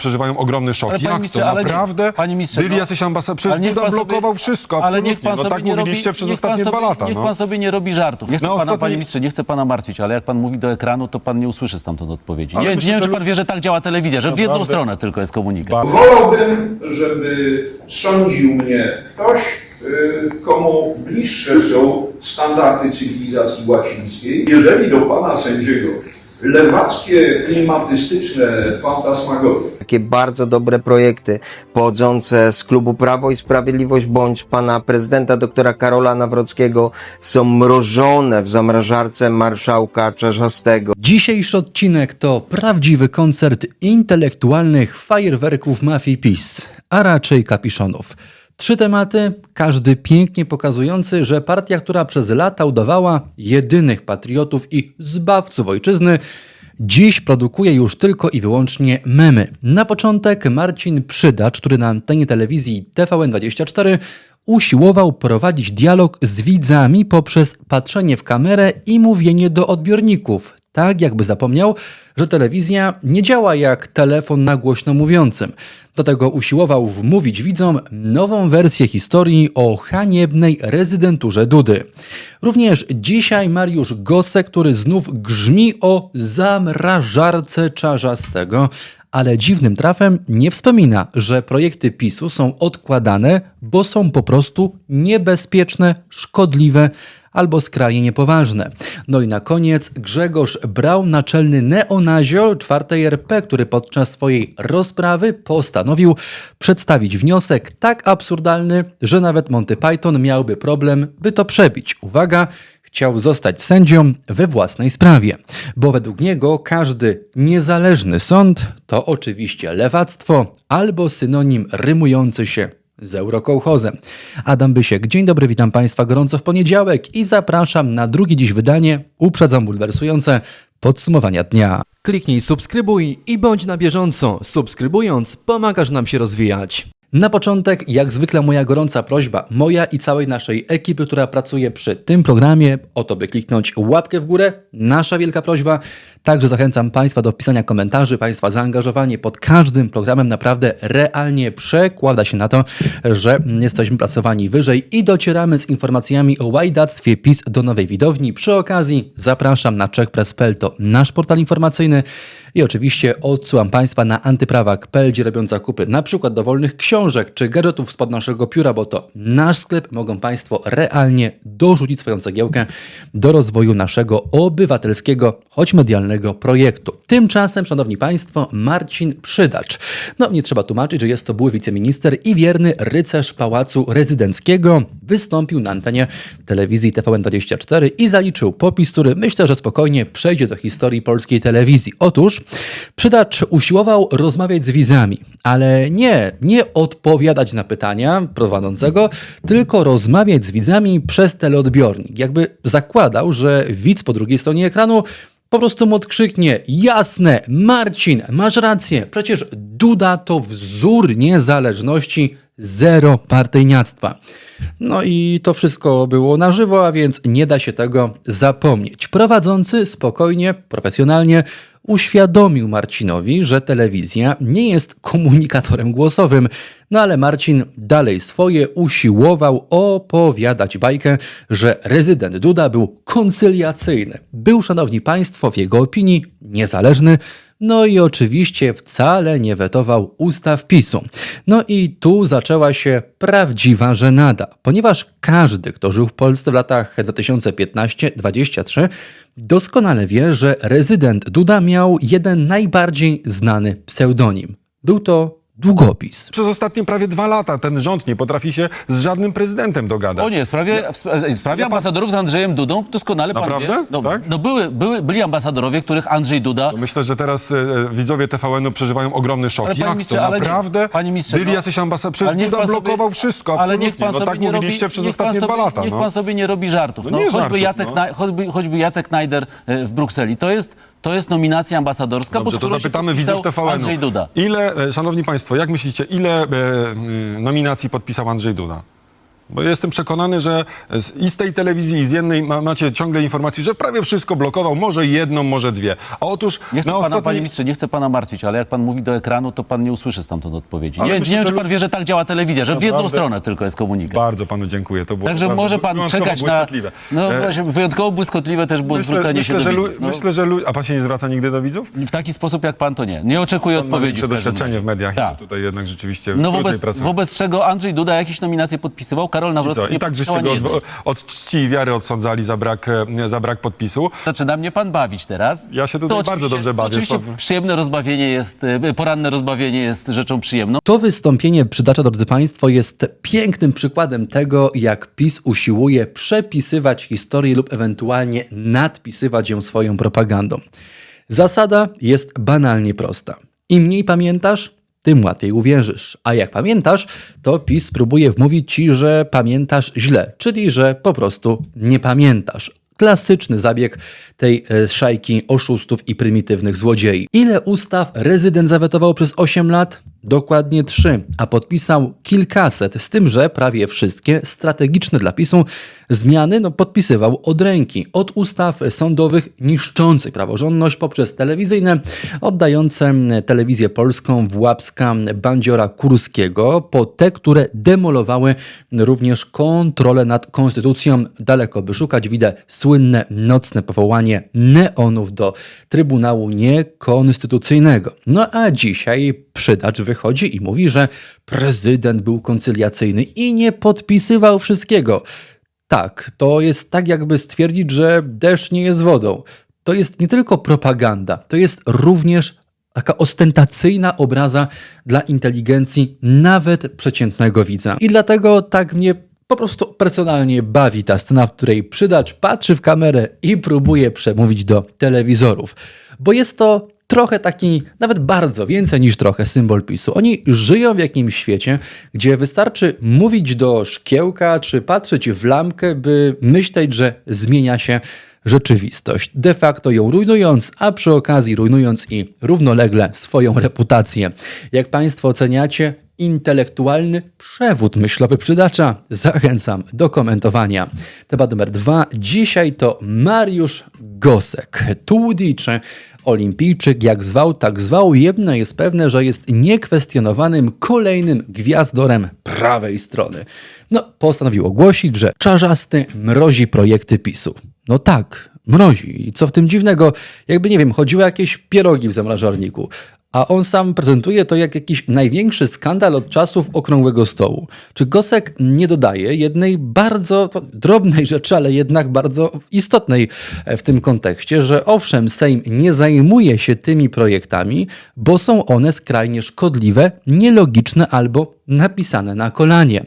przeżywają ogromny szok. Ale panie Jak ministrze, to? ale nie- Naprawdę? panie ministrze, Byli no- jacyś ambasadorzy? Przecież Ale niech Duda pan sobie- blokował wszystko, Ale absolutnie. niech pan no sobie tak nie robi, mówiliście przez niech pan ostatnie sobie, dwa lata. Niech no. pan sobie nie robi żartów. Nie chcę Na pana, ostatni- panie ministrze, nie chcę pana martwić, ale jak pan mówi do ekranu, to pan nie usłyszy stamtąd odpowiedzi. Ale Nie, myślę, nie wiem, że czy pan wie, że tak działa telewizja, że w jedną Naprawdę? stronę tylko jest komunikat. Wolałbym, żeby sądził mnie ktoś, y, komu bliższe są standardy cywilizacji łacińskiej. Jeżeli do pana sędziego lewackie, klimatystyczne fantasmagorie takie bardzo dobre projekty pochodzące z klubu Prawo i Sprawiedliwość bądź pana prezydenta doktora Karola Nawrockiego są mrożone w zamrażarce marszałka Czarzastego. Dzisiejszy odcinek to prawdziwy koncert intelektualnych fajerwerków mafii PiS, a raczej kapiszonów. Trzy tematy, każdy pięknie pokazujący, że partia, która przez lata udawała jedynych patriotów i zbawców ojczyzny, dziś produkuje już tylko i wyłącznie memy. Na początek Marcin Przydacz, który na antenie telewizji TVN24 usiłował prowadzić dialog z widzami poprzez patrzenie w kamerę i mówienie do odbiorników. Tak jakby zapomniał, że telewizja nie działa jak telefon na głośno mówiącym. Do tego usiłował wmówić widzom nową wersję historii o haniebnej rezydenturze Dudy. Również dzisiaj Mariusz Gosek, który znów grzmi o zamrażarce czarzastego, ale dziwnym trafem nie wspomina, że projekty PiSu są odkładane, bo są po prostu niebezpieczne, szkodliwe albo skrajnie niepoważne. No i na koniec Grzegorz Braun, naczelny neonazio czwartej RP, który podczas swojej rozprawy postanowił przedstawić wniosek tak absurdalny, że nawet Monty Python miałby problem, by to przebić. Uwaga! Chciał zostać sędzią we własnej sprawie, bo według niego każdy niezależny sąd to oczywiście lewactwo albo synonim rymujący się z eurokołchozem. Adam Bysiek, dzień dobry, witam Państwa gorąco w poniedziałek i zapraszam na drugie dziś wydanie, uprzedzam bulwersujące, podsumowania dnia. Kliknij subskrybuj i bądź na bieżąco. Subskrybując pomagasz nam się rozwijać. Na początek, jak zwykle, moja gorąca prośba, moja i całej naszej ekipy, która pracuje przy tym programie, o to, by kliknąć łapkę w górę. Nasza wielka prośba. Także zachęcam Państwa do pisania komentarzy. Państwa zaangażowanie pod każdym programem naprawdę realnie przekłada się na to, że jesteśmy pracowani wyżej i docieramy z informacjami o łajdactwie PiS do nowej widowni. Przy okazji zapraszam na czechpress.pl, to nasz portal informacyjny. I oczywiście odsyłam Państwa na antyprawak.pl, gdzie robią zakupy na przykład dowolnych książek czy gadżetów spod naszego pióra, bo to nasz sklep. Mogą Państwo realnie dorzucić swoją cegiełkę do rozwoju naszego obywatelskiego, choć medialnego projektu. Tymczasem, Szanowni Państwo, Marcin Przydacz. No, nie trzeba tłumaczyć, że jest to były wiceminister i wierny rycerz Pałacu Rezydenckiego. Wystąpił na antenie telewizji TVN24 i zaliczył popis, który myślę, że spokojnie przejdzie do historii polskiej telewizji. Otóż Przydacz usiłował rozmawiać z widzami, ale nie, nie odpowiadać na pytania prowadzącego, tylko rozmawiać z widzami przez teleodbiornik. Jakby zakładał, że widz po drugiej stronie ekranu po prostu mu odkrzyknie: Jasne, Marcin, masz rację, przecież Duda to wzór niezależności, zero partyjniactwa. No i to wszystko było na żywo, a więc nie da się tego zapomnieć. Prowadzący spokojnie, profesjonalnie uświadomił Marcinowi, że telewizja nie jest komunikatorem głosowym. No ale Marcin dalej swoje usiłował opowiadać bajkę, że rezydent Duda był koncyliacyjny. Był, szanowni państwo, w jego opinii niezależny, no i oczywiście wcale nie wetował ustaw PiSu. No i tu zaczęła się prawdziwa żenada, ponieważ każdy, kto żył w Polsce w latach 2015-23, doskonale wie, że rezydent Duda miał jeden najbardziej znany pseudonim. Był to długopis. Przez ostatnie prawie dwa lata ten rząd nie potrafi się z żadnym prezydentem dogadać. O nie, w sprawie, w spra- w sprawie ambasadorów z Andrzejem Dudą doskonale pan Naprawdę? wie. No, Tak? no były, były, byli ambasadorowie, których Andrzej Duda... Myślę, że teraz e, e, widzowie TVN-u przeżywają ogromny szok. Ale panie Jak ministrze, to? ale nie- Naprawdę? panie ministrze, Byli no- jacyś ambasadorzy? Przecież Ale niech Duda pan sobie- blokował wszystko, Ale absolutnie. niech pan no sobie tak nie mówiliście robi, przez niech pan ostatnie sobie, dwa lata. Niech no. pan sobie nie robi żartów. No No, nie choćby, żartów, Jacek, no. Choćby, choćby Jacek Najder e, w Brukseli. To jest, to jest nominacja ambasadorska, Dobrze, pod to którą się zapytamy podpisał widzów TVN-u. Andrzej Duda. Ile, e, szanowni państwo, jak myślicie, ile e, y, nominacji podpisał Andrzej Duda? Bo jestem przekonany, że z, i z tej telewizji, i z jednej ma, macie ciągle informacje, że prawie wszystko blokował, może jedną, może dwie. A otóż Nie chcę na pana, ostatniej... panie ministrze, nie chcę pana martwić, ale jak pan mówi do ekranu, to pan nie usłyszy stamtąd odpowiedzi. Ale Nie, myślę, nie wiem, że czy pan wie, że tak działa telewizja, że w jedną Naprawdę? stronę tylko jest komunikat. Bardzo panu dziękuję. To było Także bardzo może pan wyjątkowo czekać na... błyskotliwe. No E, właśnie, wyjątkowo błyskotliwe też było Myślę, zwrócenie myślę, się że do lu, widzów. No, myślę, że lu, A pan się nie zwraca nigdy do widzów? W taki sposób jak pan to nie. Nie oczekuję Pan ma odpowiedzi. większe w każdym doświadczenie razie. w mediach Tak. tutaj jednak rzeczywiście No krócej wobec, pracuje. wobec czego Andrzej Duda jakieś nominacje podpisywał, Karol I Nawrocki nie I tak żeście go od, od czci i wiary odsądzali za brak, e, za brak podpisu. Zaczyna mnie pan bawić teraz. Ja się tutaj bardzo dobrze bawię. Oczywiście przyjemne rozbawienie jest, e, poranne rozbawienie jest rzeczą przyjemną. To wystąpienie przydacza, drodzy Państwo, jest pięknym przykładem tego, jak PiS usiłuje przepisywać historię lub ewentualnie nadpisywać ją swoją propagandą. Zasada jest banalnie prosta. Im mniej pamiętasz, tym łatwiej uwierzysz. A jak pamiętasz, to PiS próbuje wmówić ci, że pamiętasz źle, czyli że po prostu nie pamiętasz. Klasyczny zabieg tej e, szajki oszustów i prymitywnych złodziei. Ile ustaw rezydent zawetował przez 8 lat? Dokładnie 3, a podpisał kilkaset, z tym, że prawie wszystkie strategiczne dla PiSu zmiany no, podpisywał od ręki. Od ustaw sądowych niszczących praworządność poprzez telewizyjne, oddające telewizję polską w łapska bandziora Kurskiego, po te, które demolowały również kontrolę nad konstytucją. Daleko by szukać, widać słynne nocne powołanie neonów do Trybunału Niekonstytucyjnego. No a dzisiaj przydacz wychodzi i mówi, że prezydent był koncyliacyjny i nie podpisywał wszystkiego. Tak, to jest tak, jakby stwierdzić, że deszcz nie jest wodą. To jest nie tylko propaganda, to jest również taka ostentacyjna obraza dla inteligencji nawet przeciętnego widza. I dlatego tak mnie po prostu personalnie bawi ta scena, w której przydacz patrzy w kamerę i próbuje przemówić do telewizorów. Bo jest to trochę taki, nawet bardzo więcej niż trochę symbol PiSu. Oni żyją w jakimś świecie, gdzie wystarczy mówić do szkiełka czy patrzeć w lampkę, by myśleć, że zmienia się rzeczywistość, de facto ją rujnując, a przy okazji rujnując i równolegle swoją reputację. Jak Państwo oceniacie, intelektualny przewód myślowy przydacza? Zachęcam do komentowania. Temat numer dwa. Dzisiaj to Mariusz Gosek, tłudicze, olimpijczyk, jak zwał, tak zwał. Jedno jest pewne, że jest niekwestionowanym kolejnym gwiazdorem prawej strony. No, postanowił ogłosić, że czarzasty mrozi projekty PiSu. No tak, mrozi. I co w tym dziwnego? Jakby, nie wiem, chodziło o jakieś pierogi w zamrażarniku. A on sam prezentuje to jak jakiś największy skandal od czasów okrągłego stołu. Czy Gosek nie dodaje jednej bardzo drobnej rzeczy, ale jednak bardzo istotnej e, w tym kontekście, że owszem, Sejm nie zajmuje się tymi projektami, bo są one skrajnie szkodliwe, nielogiczne albo napisane na kolanie.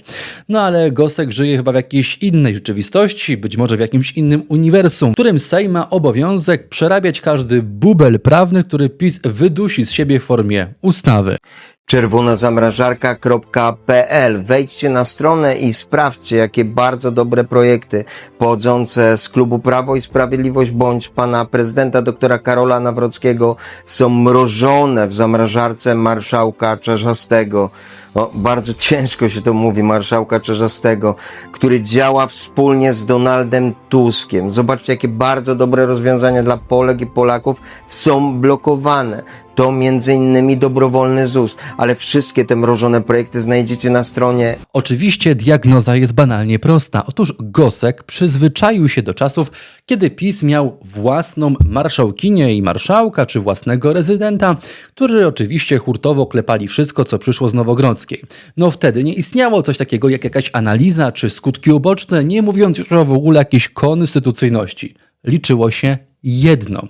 No ale Gosek żyje chyba w jakiejś innej rzeczywistości, być może w jakimś innym uniwersum, w którym Sejm ma obowiązek przerabiać każdy bubel prawny, który PiS wydusi z siebie w formie ustawy. czerwonazamrażarka.pl. Wejdźcie na stronę i sprawdźcie, jakie bardzo dobre projekty pochodzące z klubu Prawo i Sprawiedliwość bądź pana prezydenta doktora Karola Nawrockiego są mrożone w zamrażarce marszałka Czarzastego. O, bardzo ciężko się to mówi, marszałka Czarzastego, który działa wspólnie z Donaldem Tuskiem. Zobaczcie, jakie bardzo dobre rozwiązania dla Polek i Polaków są blokowane. To innymi dobrowolny ZUS, ale wszystkie te mrożone projekty znajdziecie na stronie Oczywiście diagnoza jest banalnie prosta. Otóż Gosek przyzwyczaił się do czasów, kiedy PiS miał własną marszałkinię i marszałka, czy własnego rezydenta, którzy oczywiście hurtowo klepali wszystko, co przyszło z Nowogrodzkiej. No wtedy nie istniało coś takiego jak jakaś analiza czy skutki uboczne, nie mówiąc już w ogóle jakiejś konstytucyjności. Liczyło się jedno.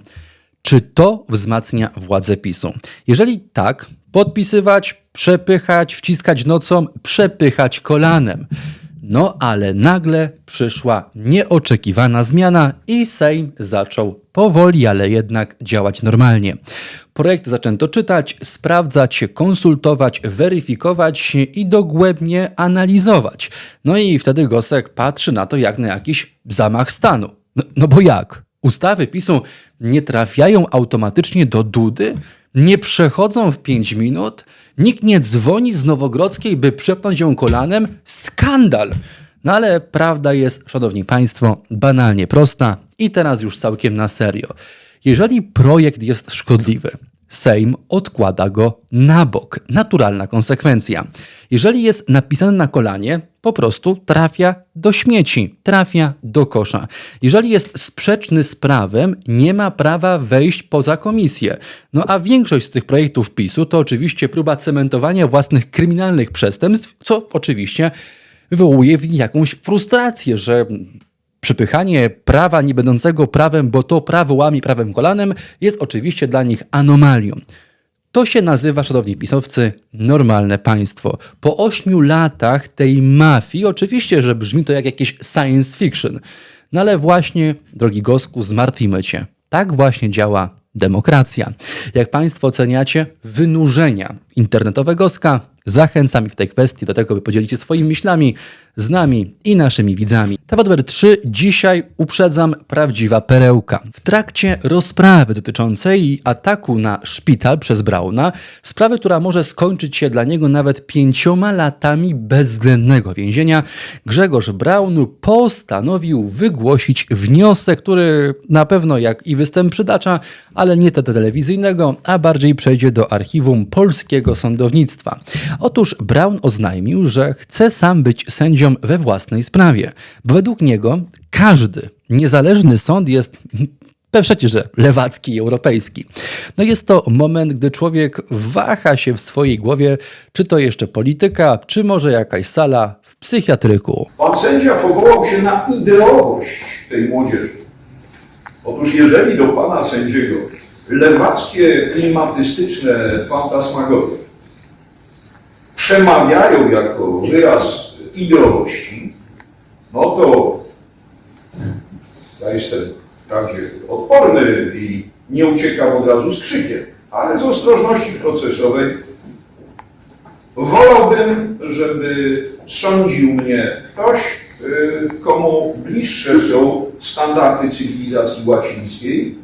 Czy to wzmacnia władzę PiSu? Jeżeli tak, podpisywać, przepychać, wciskać nocą, przepychać kolanem. No ale nagle przyszła nieoczekiwana zmiana i Sejm zaczął powoli, ale jednak działać normalnie. Projekt zaczęto czytać, sprawdzać, konsultować, weryfikować i dogłębnie analizować. No i wtedy Gosek patrzy na to jak na jakiś zamach stanu. No, no bo jak? Ustawy PiSu nie trafiają automatycznie do Dudy? Nie przechodzą w 5 minut? Nikt nie dzwoni z Nowogrodzkiej, by przepnąć ją kolanem? Skandal! No ale prawda jest, szanowni państwo, banalnie prosta i teraz już całkiem na serio. Jeżeli projekt jest szkodliwy, Sejm odkłada go na bok. Naturalna konsekwencja. Jeżeli jest napisany na kolanie, po prostu trafia do śmieci, trafia do kosza. Jeżeli jest sprzeczny z prawem, nie ma prawa wejść poza komisję. No a większość z tych projektów PiSu to oczywiście próba cementowania własnych kryminalnych przestępstw, co oczywiście wywołuje w nich jakąś frustrację, że Przepychanie prawa nie będącego prawem, bo to prawo łamie prawem kolanem, jest oczywiście dla nich anomalią. To się nazywa, szanowni pisowcy, normalne państwo. Po ośmiu latach tej mafii, oczywiście, że brzmi to jak jakieś science fiction, no ale właśnie, drogi Gosku, zmartwimy cię. Tak właśnie działa demokracja. Jak państwo oceniacie wynurzenia internetowego ska, zachęcam ich w tej kwestii do tego, by podzielić się swoimi myślami z nami i naszymi widzami. Temat numer 3. Dzisiaj uprzedzam prawdziwa perełka. W trakcie rozprawy dotyczącej ataku na szpital przez Brauna, sprawy, która może skończyć się dla niego nawet pięcioma latami bezwzględnego więzienia, Grzegorz Braun postanowił wygłosić wniosek, który na pewno jak i występ przydacza, ale nie te telewizyjnego, a bardziej przejdzie do archiwum polskiego sądownictwa. Otóż Braun oznajmił, że chce sam być sędzią we własnej sprawie, według niego każdy niezależny sąd jest przecież, że lewacki i europejski. No jest to moment, gdy człowiek waha się w swojej głowie, czy to jeszcze polityka, czy może jakaś sala w psychiatryku. Pan sędzia powołał się na ideowość tej młodzieży. Otóż jeżeli do pana sędziego lewackie, klimatystyczne fantasmagorie przemawiają jako wyraz ideowości, no to ja jestem wprawdzie odporny i nie uciekam od razu z krzykiem, ale z ostrożności procesowej wolałbym, żeby sądził mnie ktoś, y, komu bliższe są standardy cywilizacji łacińskiej,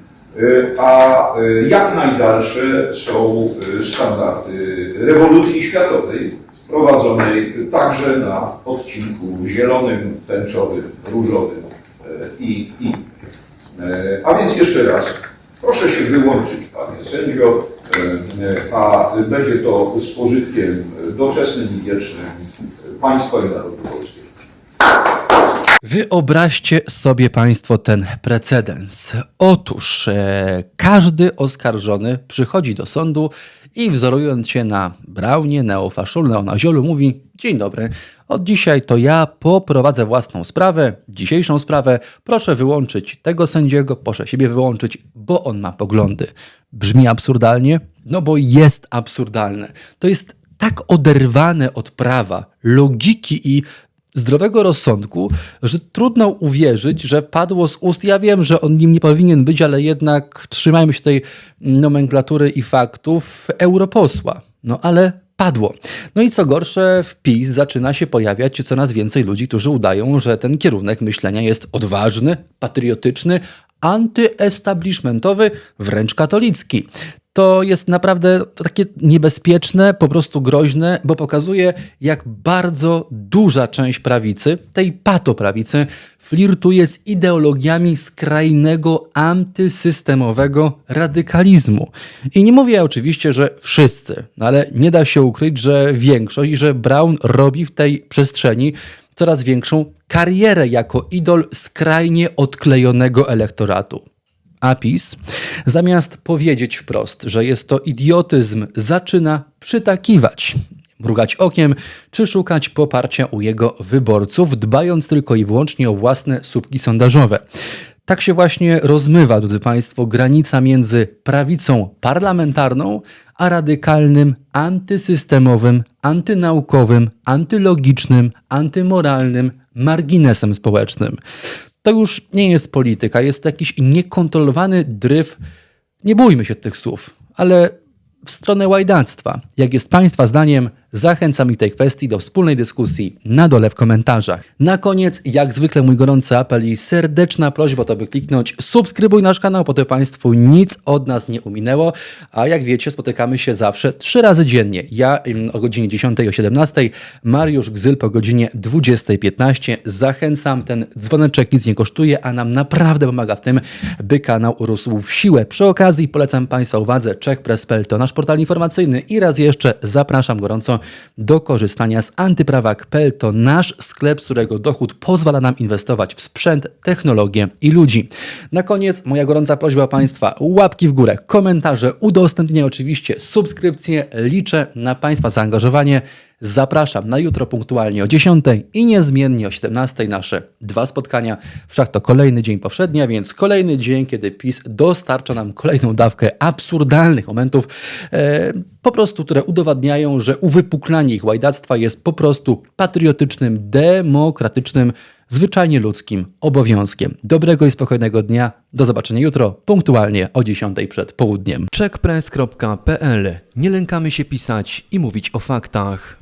a y, jak najdalsze są y, standardy rewolucji światowej, prowadzonej także na odcinku zielonym, tęczowym, różowym y, i i. A więc jeszcze raz, proszę się wyłączyć, panie sędzio, a będzie to z pożytkiem doczesnym i wiecznym państwa i narodu. Wyobraźcie sobie Państwo ten precedens. Otóż e, każdy oskarżony przychodzi do sądu i wzorując się na Braunie, neofaszulu, neonaziolu, mówi Dzień dobry, od dzisiaj to ja poprowadzę własną sprawę, dzisiejszą sprawę. Proszę wyłączyć tego sędziego, proszę siebie wyłączyć, bo on ma poglądy. Brzmi absurdalnie? No bo jest absurdalne. To jest tak oderwane od prawa, logiki i zdrowego rozsądku, że trudno uwierzyć, że padło z ust. Ja wiem, że on nim nie powinien być, ale jednak trzymajmy się tej nomenklatury i faktów europosła. No ale padło. No i co gorsze, w PiS zaczyna się pojawiać coraz więcej ludzi, którzy udają, że ten kierunek myślenia jest odważny, patriotyczny, antyestablishmentowy, wręcz katolicki. To jest naprawdę takie niebezpieczne, po prostu groźne, bo pokazuje, jak bardzo duża część prawicy, tej patoprawicy, flirtuje z ideologiami skrajnego, antysystemowego radykalizmu. I nie mówię oczywiście, że wszyscy, no ale nie da się ukryć, że większość i że Brown robi w tej przestrzeni coraz większą karierę jako idol skrajnie odklejonego elektoratu. A zamiast powiedzieć wprost, że jest to idiotyzm, zaczyna przytakiwać, mrugać okiem czy szukać poparcia u jego wyborców, dbając tylko i wyłącznie o własne słupki sondażowe. Tak się właśnie rozmywa, drodzy Państwo, granica między prawicą parlamentarną a radykalnym, antysystemowym, antynaukowym, antylogicznym, antymoralnym marginesem społecznym. To już nie jest polityka, jest jakiś niekontrolowany dryf, nie bójmy się tych słów, ale w stronę łajdactwa. Jak jest Państwa zdaniem, Zachęcam ich tej kwestii do wspólnej dyskusji na dole w komentarzach. Na koniec, jak zwykle, mój gorący apel i serdeczna prośba, to by kliknąć subskrybuj nasz kanał, po to Państwu nic od nas nie uminęło. A jak wiecie, spotykamy się zawsze trzy razy dziennie. Ja ym, o godzinie 10 o 17, Mariusz Gzyl po godzinie 20.15. Zachęcam, ten dzwoneczek nic nie kosztuje, a nam naprawdę pomaga w tym, by kanał urósł w siłę. Przy okazji polecam Państwa uwadze czechpress.pl to nasz portal informacyjny i raz jeszcze zapraszam gorąco do korzystania z antyprawak.pl to nasz sklep, z którego dochód pozwala nam inwestować w sprzęt, technologię i ludzi. Na koniec moja gorąca prośba Państwa, łapki w górę, komentarze, udostępnienie oczywiście, subskrypcje. Liczę na Państwa zaangażowanie. Zapraszam na jutro punktualnie o 10 i niezmiennie o 17 nasze dwa spotkania. Wszak to kolejny dzień powszednia, więc kolejny dzień, kiedy PiS dostarcza nam kolejną dawkę absurdalnych momentów, e, po prostu, które udowadniają, że uwypuklanie ich łajdactwa jest po prostu patriotycznym, demokratycznym, zwyczajnie ludzkim obowiązkiem. Dobrego i spokojnego dnia. Do zobaczenia jutro, punktualnie o 10 przed południem. checkpress.pl. Nie lękamy się pisać i mówić o faktach.